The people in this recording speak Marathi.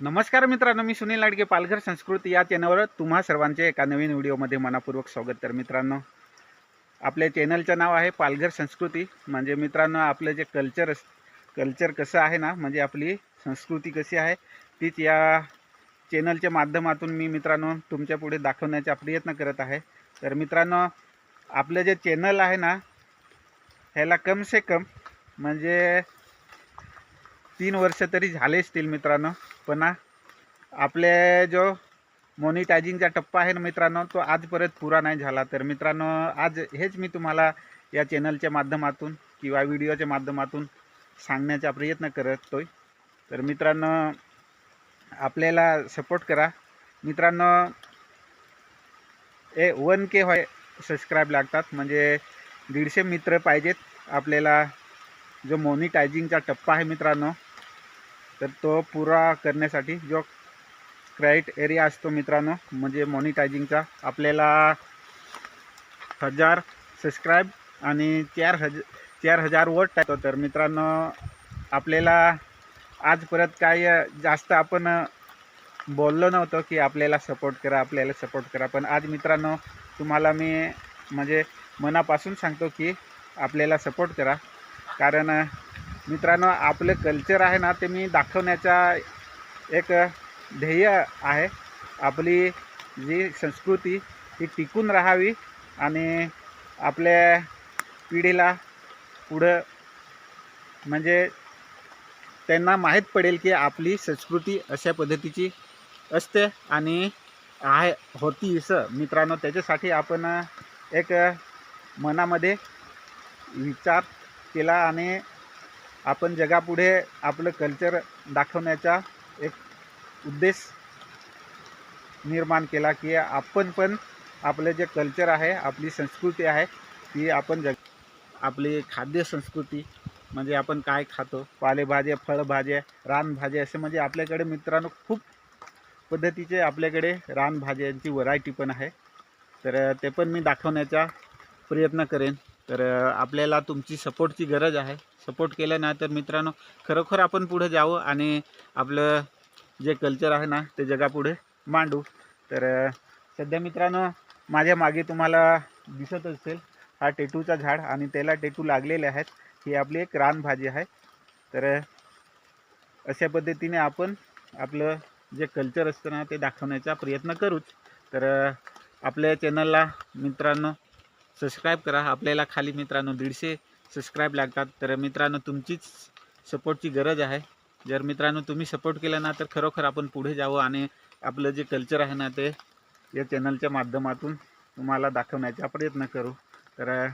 नमस्कार मित्रांनो मी सुनील लाडके पालघर संस्कृती या चॅनलवर तुम्हा सर्वांचे एका नवीन व्हिडिओमध्ये मनापूर्वक स्वागत तर मित्रांनो आपल्या चॅनलचं नाव आहे पालघर संस्कृती. म्हणजे मित्रांनो आपलं जे कल्चर कल्चर कसं आहे ना म्हणजे आपली संस्कृती कशी आहे तीच या चॅनलच्या माध्यमातून मी मित्रांनो तुमच्यापुढे दाखवण्याचा प्रयत्न करत आहे. तर मित्रांनो आपलं जे चॅनल आहे ना ह्याला कम से कम म्हणजे तीन वर्ष तरी झाले असतील मित्रांनो. पण आपले जो मॉनिटायझिंगचा टप्पा आहे ना मित्रांनो तो आजपर्यंत पुरा नाही झाला. तर मित्रांनो आज हेच मी तुम्हाला या चॅनलच्या माध्यमातून किंवा व्हिडिओच्या माध्यमातून सांगण्याचा प्रयत्न करतोय. तर मित्रांनो आपल्याला सपोर्ट करा. मित्रांनो ए वन के व्हाय सबस्क्राईब लागतात. म्हणजे दीडशे मित्र पाहिजेत. आपल्याला जो मॉनिटायझिंगचा टप्पा आहे मित्रांनो तर तो पुरा करण्यासाठी जो क्राईट एरिया असतो मित्रांनो म्हणजे मॉनिटायझिंगचा आपल्याला हजार सबस्क्राईब आणि चार हज चार हजार वोट टाकतो. तर मित्रांनो आपल्याला आज परत काय जास्त आपण बोललो नव्हतं की आपल्याला सपोर्ट करा आपल्याला सपोर्ट करा. पण आज मित्रांनो तुम्हाला मी म्हणजे मनापासून सांगतो की आपल्याला सपोर्ट करा. कारण मित्रांनो आपलं कल्चर आहे ना ते मी दाखवण्याचा एक ध्येय आहे. आपली जी संस्कृती ती टिकून राहावी आणि आपल्या पिढीला पुढं म्हणजे त्यांना माहीत पडेल की आपली संस्कृती अशा पद्धतीची असते आणि आहे होती असं. मित्रांनो त्याच्यासाठी आपण एक मनामध्ये विचार केला आणि आपण जगापुढे आपलं कल्चर दाखवण्याचा एक उद्देश निर्माण केला की आपण पण आपलं जे कल्चर आहे आपली संस्कृती आहे ती आपण जग आपली खाद्य संस्कृती म्हणजे आपण काय खातो पालेभाज्या फळभाज्या रानभाज्या असे म्हणजे आपल्याकडे मित्रांनो खूप पद्धतीचे आपल्याकडे रानभाज्यांची व्हरायटी पण आहे. तर ते पण मी दाखवण्याचा प्रयत्न करेन. तर आपल्याला तुमची सपोर्टची गरज आहे. सपोर्ट केलं ना तर मित्रांनो खरोखर आपण पुढे जावं आणि आपलं जे कल्चर आहे ना ते जगापुढे मांडू. तर सध्या मित्रांनो माझ्या मागे तुम्हाला दिसत असेल हा टेटूचा झाड आणि त्याला टेटू लागलेले आहेत. ही आपली एक रानभाजी आहे. तर अशा पद्धतीने आपण आपलं जे कल्चर असतं ना ते दाखवण्याचा प्रयत्न करूच. तर आपल्या चॅनलला मित्रांनो सबस्क्राईब करा. आपल्याला खाली मित्रांनो दीडशे सबस्क्राईब लागतात. तर मित्रांनो तुमचीच सपोर्टची गरज आहे. जर मित्रांनो तुम्ही सपोर्ट केला ना तर खरोखर आपण पुढे जावं आणि आपलं जे कल्चर आहे ना ते या चॅनलच्या माध्यमातून तुम्हाला दाखवण्याचा प्रयत्न करू. तर